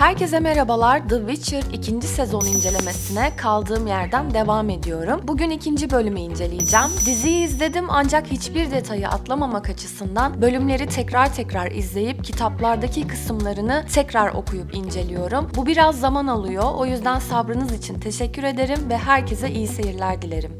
Herkese merhabalar. The Witcher 2. sezon incelemesine kaldığım yerden devam ediyorum. Bugün ikinci bölümü inceleyeceğim. Diziyi izledim ancak hiçbir detayı atlamamak açısından bölümleri tekrar tekrar izleyip kitaplardaki kısımlarını tekrar okuyup inceliyorum. Bu biraz zaman alıyor. O yüzden sabrınız için teşekkür ederim ve herkese iyi seyirler dilerim.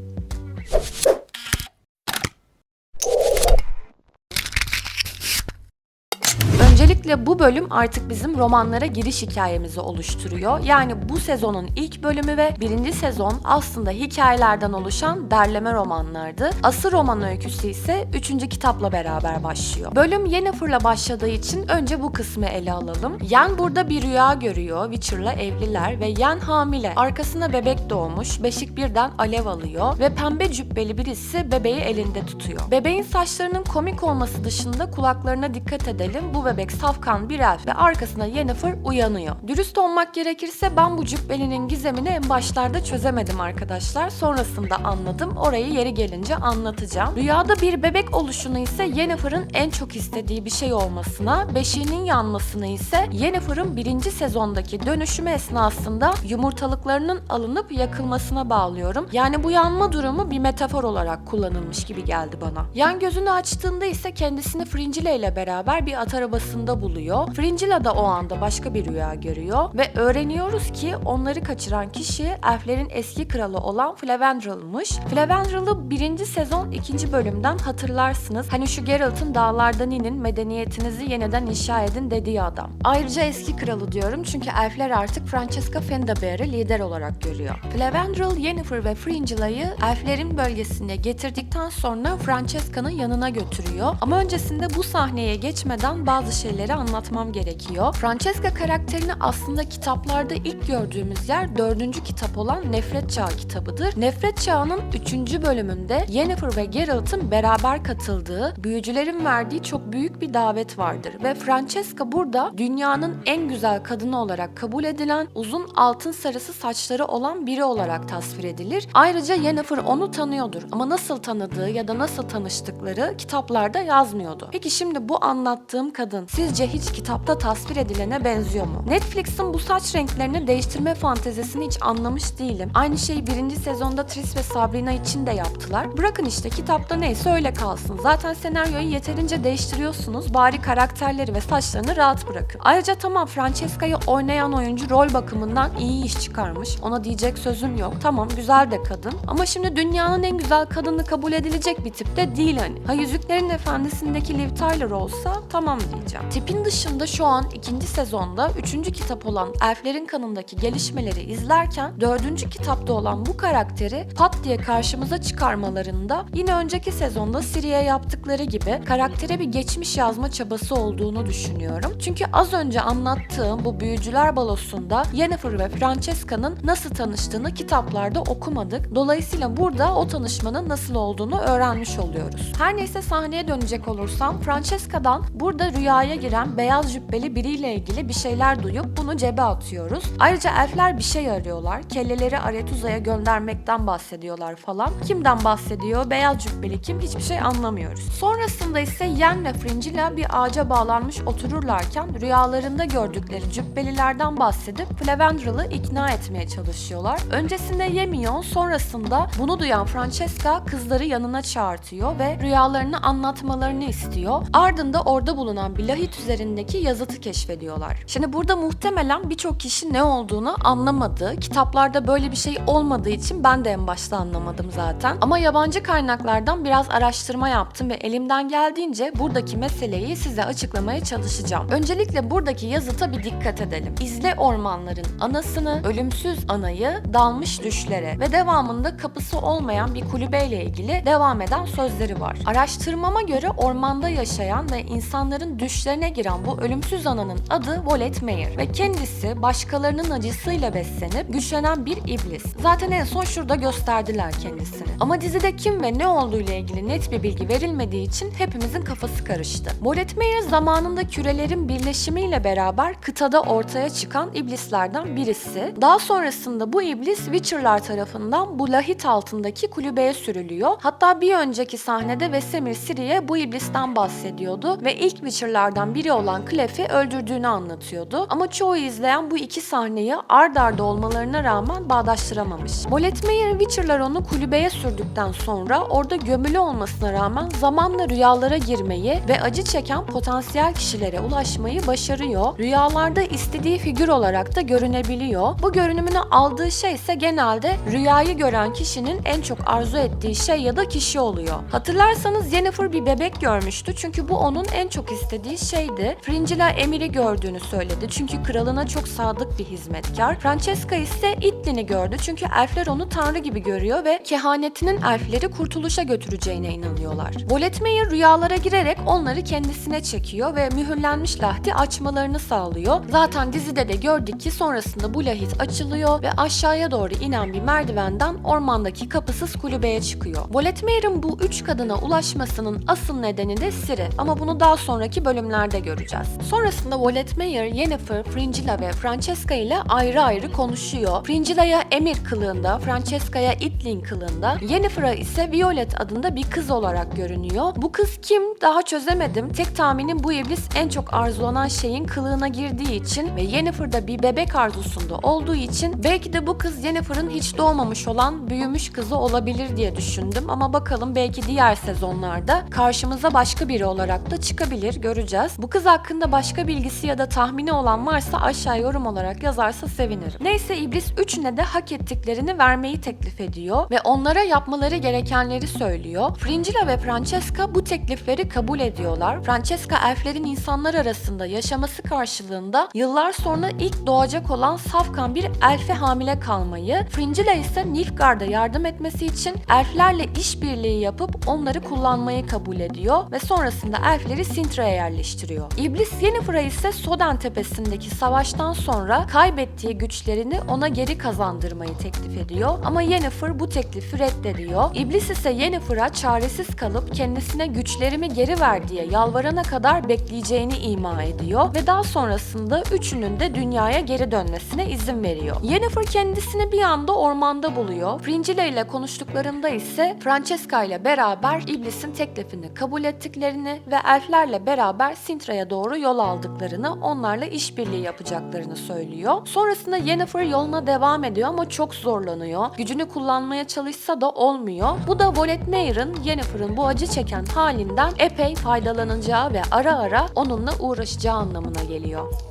Öncelikle bu bölüm artık bizim romanlara giriş hikayemizi oluşturuyor. Yani bu sezonun ilk bölümü ve birinci sezon aslında hikayelerden oluşan derleme romanlardı. Asıl roman öyküsü ise üçüncü kitapla beraber başlıyor. Bölüm Yennefer'la başladığı için önce bu kısmı ele alalım. Yen burada bir rüya görüyor. Witcher'la evliler ve Yen hamile. Arkasına bebek doğmuş. Beşik birden alev alıyor ve pembe cübbeli birisi bebeği elinde tutuyor. Bebeğin saçlarının komik olması dışında kulaklarına dikkat edelim. Bu bebek safkan bir elf ve arkasına Yennefer uyanıyor. Dürüst olmak gerekirse ben bu cübbelinin gizemini en başlarda çözemedim arkadaşlar. Sonrasında anladım. Orayı yeri gelince anlatacağım. Rüyada bir bebek oluşunu ise Yennefer'ın en çok istediği bir şey olmasına, beşiğinin yanmasını ise Yennefer'ın birinci sezondaki dönüşümü esnasında yumurtalıklarının alınıp yakılmasına bağlıyorum. Yani bu yanma durumu bir metafor olarak kullanılmış gibi geldi bana. Yan gözünü açtığında ise kendisini Fringilla ile beraber bir at arabasında buluyor. Fringilla da o anda başka bir rüya görüyor ve öğreniyoruz ki onları kaçıran kişi elflerin eski kralı olan Flavendral'mış. Flavendral'ı birinci sezon ikinci bölümden hatırlarsınız. Hani şu Geralt'ın dağlardan inin medeniyetinizi yeniden inşa edin dediği adam. Ayrıca eski kralı diyorum çünkü elfler artık Francesca Findabair'ı lider olarak görüyor. Flavendral, Yennefer ve Fringilla'yı elflerin bölgesine getirdikten sonra Francesca'nın yanına götürüyor. Ama öncesinde bu sahneye geçmeden bazı şeyleri anlatmam gerekiyor. Francesca karakterini aslında kitaplarda ilk gördüğümüz yer dördüncü kitap olan Nefret Çağı kitabıdır. Nefret Çağı'nın üçüncü bölümünde Yennefer ve Geralt'ın beraber katıldığı, büyücülerin verdiği çok büyük bir davet vardır. Ve Francesca burada dünyanın en güzel kadını olarak kabul edilen, uzun altın sarısı saçları olan biri olarak tasvir edilir. Ayrıca Yennefer onu tanıyordur ama nasıl tanıdığı ya da nasıl tanıştıkları kitaplarda yazmıyordu. Peki şimdi bu anlattığım kadın sizce hiç kitapta tasvir edilene benziyor mu? Netflix'in bu saç renklerini değiştirme fantezisini hiç anlamış değilim. Aynı şeyi birinci sezonda Tris ve Sabrina için de yaptılar. Bırakın işte kitapta neyse öyle kalsın. Zaten senaryoyu yeterince değiştiriyorsunuz. Bari karakterleri ve saçlarını rahat bırakın. Ayrıca tamam Francesca'yı oynayan oyuncu rol bakımından iyi iş çıkarmış. Ona diyecek sözüm yok. Tamam güzel de kadın. Ama şimdi dünyanın en güzel kadını kabul edilecek bir tip de değil hani. Ha Yüzüklerin Efendisi'ndeki Liv Tyler olsa tamam diyeceğim. Tipin dışında şu an ikinci sezonda üçüncü kitap olan Elflerin Kanı'ndaki gelişmeleri izlerken dördüncü kitapta olan bu karakteri pat diye karşımıza çıkarmalarında yine önceki sezonda Siri'ye yaptıkları gibi karaktere bir geçmiş yazma çabası olduğunu düşünüyorum. Çünkü az önce anlattığım bu büyücüler balosunda Yennefer ve Francesca'nın nasıl tanıştığını kitaplarda okumadık. Dolayısıyla burada o tanışmanın nasıl olduğunu öğrenmiş oluyoruz. Her neyse sahneye dönecek olursam Francesca'dan burada rüyaya giren beyaz cübbeli biriyle ilgili bir şeyler duyup bunu cebe atıyoruz. Ayrıca elfler bir şey arıyorlar. Kelleleri Aretuza'ya göndermekten bahsediyorlar falan. Kimden bahsediyor? Beyaz cübbeli kim? Hiçbir şey anlamıyoruz. Sonrasında ise Yen ve Fringilla bir ağaca bağlanmış otururlarken rüyalarında gördükleri cübbelilerden bahsedip Flavendral'ı ikna etmeye çalışıyorlar. Öncesinde yemiyor, sonrasında bunu duyan Francesca kızları yanına çağırtıyor ve rüyalarını anlatmalarını istiyor. Ardında orada bulunan bir lahit üzerindeki yazıtı keşfediyorlar. Şimdi burada muhtemelen birçok kişi ne olduğunu anlamadı. Kitaplarda böyle bir şey olmadığı için ben de en başta anlamadım zaten. Ama yabancı kaynaklardan biraz araştırma yaptım ve elimden geldiğince buradaki meseleyi size açıklamaya çalışacağım. Öncelikle buradaki yazıta bir dikkat edelim. İzle ormanların anasını, ölümsüz anayı, dalmış düşlere ve devamında kapısı olmayan bir kulübeyle ilgili devam eden sözleri var. Araştırmama göre ormanda yaşayan ve insanların düşlerine giren bu ölümsüz ananın adı Volet Meyer ve kendisi başkalarının acısıyla beslenip güçlenen bir iblis. Zaten en son şurada gösterdiler kendisini. Ama dizide kim ve ne olduğu ile ilgili net bir bilgi verilmediği için hepimizin kafası karıştı. Volet Meyer zamanında kürelerin birleşimiyle beraber kıtada ortaya çıkan iblislerden birisi. Daha sonrasında bu iblis Witcher'lar tarafından bu lahit altındaki kulübeye sürülüyor. Hatta bir önceki sahnede Vesemir Ciri'ye bu iblisten bahsediyordu ve ilk Witcher'lardan biri biri olan Clef'i öldürdüğünü anlatıyordu. Ama çoğu izleyen bu iki sahneyi ard arda olmalarına rağmen bağdaştıramamış. Boletmeyer Witcher'lar onu kulübeye sürdükten sonra orada gömülü olmasına rağmen zamanla rüyalara girmeyi ve acı çeken potansiyel kişilere ulaşmayı başarıyor. Rüyalarda istediği figür olarak da görünebiliyor. Bu görünümünü aldığı şey ise genelde rüyayı gören kişinin en çok arzu ettiği şey ya da kişi oluyor. Hatırlarsanız Yennefer bir bebek görmüştü çünkü bu onun en çok istediği şeydi. Fringilla Emir'i gördüğünü söyledi çünkü kralına çok sadık bir hizmetkar. Francesca ise Itlin'i gördü çünkü elfler onu tanrı gibi görüyor ve kehanetinin elfleri kurtuluşa götüreceğine inanıyorlar. Boletmeyer rüyalara girerek onları kendisine çekiyor ve mühürlenmiş lahti açmalarını sağlıyor. Zaten dizide de gördük ki sonrasında bu lahit açılıyor ve aşağıya doğru inen bir merdivenden ormandaki kapısız kulübeye çıkıyor. Boletmeyer'in bu üç kadına ulaşmasının asıl nedeni de Ciri ama bunu daha sonraki bölümlerde göreceğiz. Sonrasında Boletmeyer, Yennefer, Fringilla ve Francesca ile ayrı ayrı konuşuyor. Fringilla'ya Emir kılığında, Francesca'ya Itling kılığında, Yennefer'a ise Violet adında bir kız olarak görünüyor. Bu kız kim? Daha çözemedim. Tek tahminim bu iblis en çok arzulanan şeyin kılığına girdiği için ve Yennefer'da bir bebek arzusunda olduğu için belki de bu kız Yennefer'ın hiç doğmamış olan büyümüş kızı olabilir diye düşündüm ama bakalım belki diğer sezonlarda karşımıza başka biri olarak da çıkabilir göreceğiz. Bu kız hakkında başka bilgisi ya da tahmini olan varsa aşağı yorum olarak yazarsa sevinirim. Neyse iblis üçüne de hak ettiklerini vermeyi teklif ediyor ve onlara yapmaları gerekenleri söylüyor. Fringilla ve Francesca bu teklifleri kabul ediyorlar. Francesca elflerin insanlar arasında yaşaması karşılığında yıllar sonra ilk doğacak olan safkan bir elfe hamile kalmayı, Fringilla ise Nilfgaard'a yardım etmesi için elflerle işbirliği yapıp onları kullanmayı kabul ediyor ve sonrasında elfleri Sintra'ya yerleştiriyor. İblis Yennefer'a ise Soden tepesindeki savaştan sonra kaybettiği güçlerini ona geri kazandırmayı teklif ediyor ama Yennefer bu teklifi reddediyor. İblis ise Yennefer'a çaresiz kalıp kendisine güçlerimi geri ver diye yalvarana kadar bekleyeceğini ima ediyor ve daha sonrasında üçünün de dünyaya geri dönmesine izin veriyor. Yennefer kendisini bir anda ormanda buluyor. Fringilla ile konuştuklarında ise Francesca ile beraber iblisin teklifini kabul ettiklerini ve elflerle beraber Sintra'ya doğru yol aldıklarını, onlarla işbirliği yapacaklarını söylüyor. Sonrasında Yennefer yoluna devam ediyor ama çok zorlanıyor. Gücünü kullanmaya çalışsa da olmuyor. Bu da Voletmeyer'ın Yennefer'ın bu acı çeken halinden epey faydalanacağı ve ara ara onunla uğraşacağı anlamına geliyor.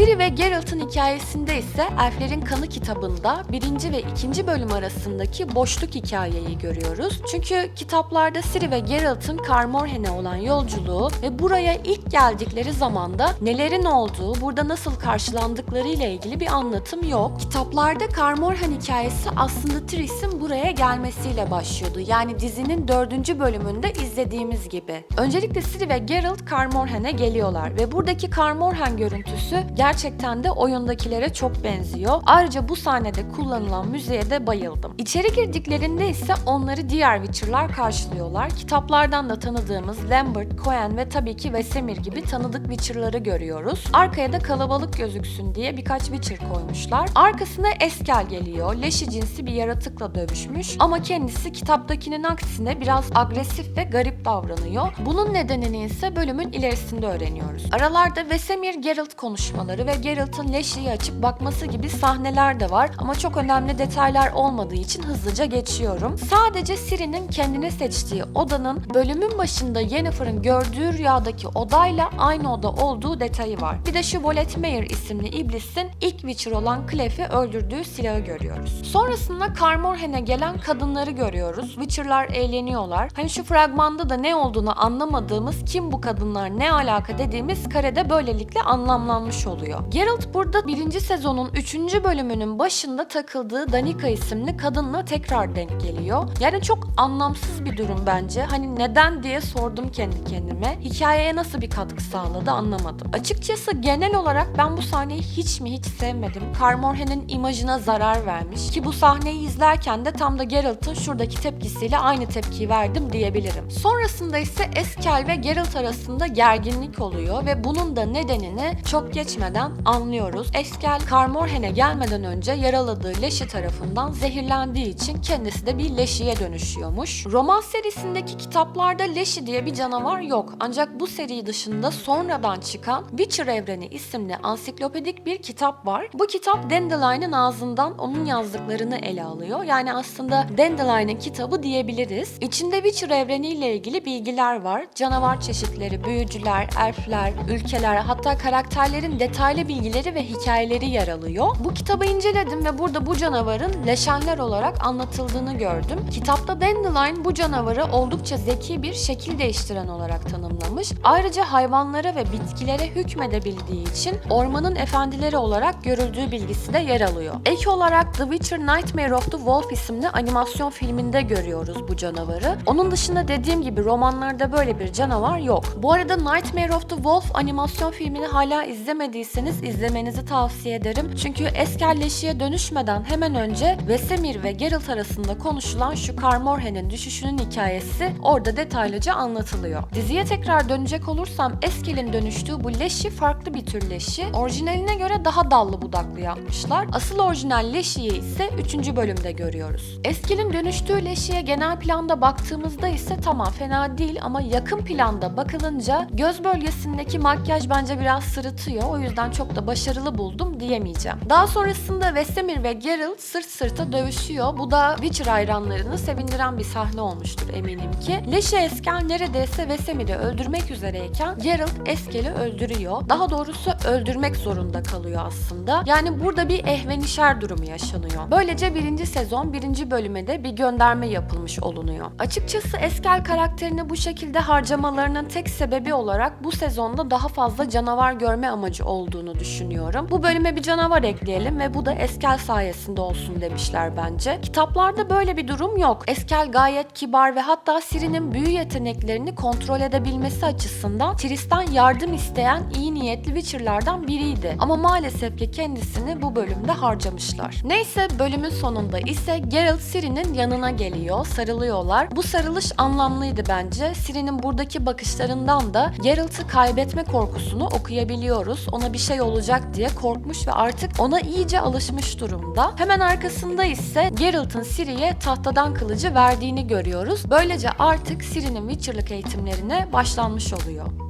Ciri ve Geralt'ın hikayesinde ise Elflerin Kanı kitabında birinci ve ikinci bölüm arasındaki boşluk hikayeyi görüyoruz. Çünkü kitaplarda Ciri ve Geralt'ın Kaer Morhen'e olan yolculuğu ve buraya ilk geldikleri zamanda nelerin olduğu, burada nasıl karşılandıkları ile ilgili bir anlatım yok. Kitaplarda Kaer Morhen hikayesi aslında Triss'in buraya gelmesiyle başlıyordu. Yani dizinin dördüncü bölümünde izlediğimiz gibi. Öncelikle Ciri ve Geralt Kaer Morhen'e geliyorlar ve buradaki Kaer Morhen görüntüsü gerçekten de oyundakilere çok benziyor. Ayrıca bu sahnede kullanılan müziğe de bayıldım. İçeri girdiklerinde ise onları diğer Witcher'lar karşılıyorlar. Kitaplardan da tanıdığımız Lambert, Cohen ve tabii ki Vesemir gibi tanıdık Witcher'ları görüyoruz. Arkaya da kalabalık gözüksün diye birkaç Witcher koymuşlar. Arkasına Eskel geliyor. Leşi cinsi bir yaratıkla dövüşmüş ama kendisi kitaptakinin aksine biraz agresif ve garip davranıyor. Bunun nedenini ise bölümün ilerisinde öğreniyoruz. Aralarda Vesemir Geralt konuşmaları ve Geralt'ın Leşi'yi açıp bakması gibi sahneler de var ama çok önemli detaylar olmadığı için hızlıca geçiyorum. Sadece Ciri'nin kendine seçtiği odanın bölümün başında Yennefer'ın gördüğü rüyadaki odayla aynı oda olduğu detayı var. Bir de şu Voletmeyer isimli iblisin ilk Witcher olan Clef'i öldürdüğü silahı görüyoruz. Sonrasında Kaer Morhen'e gelen kadınları görüyoruz. Witcher'lar eğleniyorlar. Hani şu fragmanda da ne olduğunu anlamadığımız kim bu kadınlar ne alaka dediğimiz karede böylelikle anlamlanmış oluyor. Geralt burada birinci sezonun 3. bölümünün başında takıldığı Danica isimli kadınla tekrar denk geliyor. Yani çok anlamsız bir durum bence. Hani neden diye sordum kendi kendime. Hikayeye nasıl bir katkı sağladı anlamadım. Açıkçası genel olarak ben bu sahneyi hiç mi hiç sevmedim. Kaer Morhen'in imajına zarar vermiş. Ki bu sahneyi izlerken de tam da Geralt'ın şuradaki tepkisiyle aynı tepkiyi verdim diyebilirim. Sonrasında ise Eskel ve Geralt arasında gerginlik oluyor ve bunun da nedenini çok geçmeden geçmeden anlıyoruz. Eskel Karmorhen'e gelmeden önce yaraladığı leşi tarafından zehirlendiği için kendisi de bir leşiye dönüşüyormuş. Roman serisindeki kitaplarda leşi diye bir canavar yok. Ancak bu seri dışında sonradan çıkan Witcher Evreni isimli ansiklopedik bir kitap var. Bu kitap Dandelion'ın ağzından onun yazdıklarını ele alıyor. Yani aslında Dandelion'ın kitabı diyebiliriz. İçinde Witcher evreniyle ilgili bilgiler var. Canavar çeşitleri, büyücüler, elfler, ülkeler, hatta karakterlerin detaylı bilgileri ve hikayeleri yer alıyor. Bu kitabı inceledim ve burada bu canavarın leşenler olarak anlatıldığını gördüm. Kitapta Dandelion bu canavarı oldukça zeki bir şekil değiştiren olarak tanımlamış. Ayrıca hayvanlara ve bitkilere hükmedebildiği için ormanın efendileri olarak görüldüğü bilgisi de yer alıyor. Ek olarak The Witcher Nightmare of the Wolf isimli animasyon filminde görüyoruz bu canavarı. Onun dışında dediğim gibi romanlarda böyle bir canavar yok. Bu arada Nightmare of the Wolf animasyon filmini hala izlemediyseniz izlemenizi tavsiye ederim. Çünkü eskelleşiye dönüşmeden hemen önce Vesemir ve Geralt arasında konuşulan şu Karmorhen'in düşüşünün hikayesi orada detaylıca anlatılıyor. Diziye tekrar dönecek olursam Eskel'in dönüştüğü bu leşi farklı bir tür leşi. Orijinaline göre daha dallı budaklı yapmışlar. Asıl orijinal leşiyi ise 3. bölümde görüyoruz. Eskel'in dönüştüğü leşiye genel planda baktığımızda ise tamam fena değil ama yakın planda bakılınca göz bölgesindeki makyaj bence biraz sırıtıyor. O yüzden çok da başarılı buldum diyemeyeceğim. Daha sonrasında Vesemir ve Geralt sırt sırta dövüşüyor. Bu da Witcher hayranlarını sevindiren bir sahne olmuştur eminim ki. Leşi Eskel neredeyse Vesemir'i öldürmek üzereyken Geralt Eskel'i öldürüyor. Daha doğrusu öldürmek zorunda kalıyor aslında. Yani burada bir ehvenişer durumu yaşanıyor. Böylece birinci sezon birinci bölüme de bir gönderme yapılmış olunuyor. Açıkçası Eskel karakterini bu şekilde harcamalarının tek sebebi olarak bu sezonda daha fazla canavar görme amacı olduğunu düşünüyorum. Bu bölüme bir canavar ekleyelim ve bu da Eskel sayesinde olsun demişler bence. Kitaplarda böyle bir durum yok. Eskel gayet kibar ve hatta Ciri'nin büyü yeteneklerini kontrol edebilmesi açısından Trist'ten yardım isteyen iyi niyetli Witcher'lardan biriydi. Ama maalesef ki kendisini bu bölümde harcamışlar. Neyse bölümün sonunda ise Geralt Ciri'nin yanına geliyor, sarılıyorlar. Bu sarılış anlamlıydı bence. Ciri'nin buradaki bakışlarından da Geralt'ı kaybetme korkusunu okuyabiliyoruz. Ona bir şey olacak diye korkmuş ve artık ona iyice alışmış durumda. Hemen arkasında ise Geralt'ın Ciri'ye tahtadan kılıcı verdiğini görüyoruz. Böylece artık Ciri'nin Witcher'lık eğitimlerine başlanmış oluyor.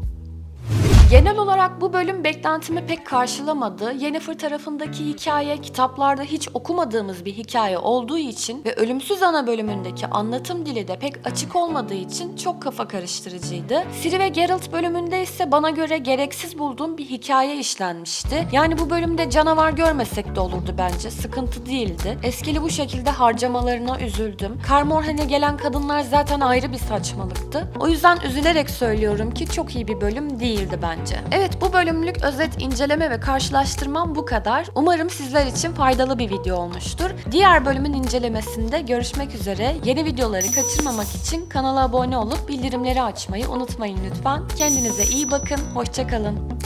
Genel olarak bu bölüm beklentimi pek karşılamadı. Yennefer tarafındaki hikaye kitaplarda hiç okumadığımız bir hikaye olduğu için ve Ölümsüz Ana bölümündeki anlatım dili de pek açık olmadığı için çok kafa karıştırıcıydı. Ciri ve Geralt bölümünde ise bana göre gereksiz bulduğum bir hikaye işlenmişti. Yani bu bölümde canavar görmesek de olurdu bence. Sıkıntı değildi. Eskili bu şekilde harcamalarına üzüldüm. Karmorhen'e gelen kadınlar zaten ayrı bir saçmalıktı. O yüzden üzülerek söylüyorum ki çok iyi bir bölüm değildi bence. Evet bu bölümlük özet inceleme ve karşılaştırmam bu kadar. Umarım sizler için faydalı bir video olmuştur. Diğer bölümün incelemesinde görüşmek üzere. Yeni videoları kaçırmamak için kanala abone olup bildirimleri açmayı unutmayın lütfen. Kendinize iyi bakın, hoşçakalın.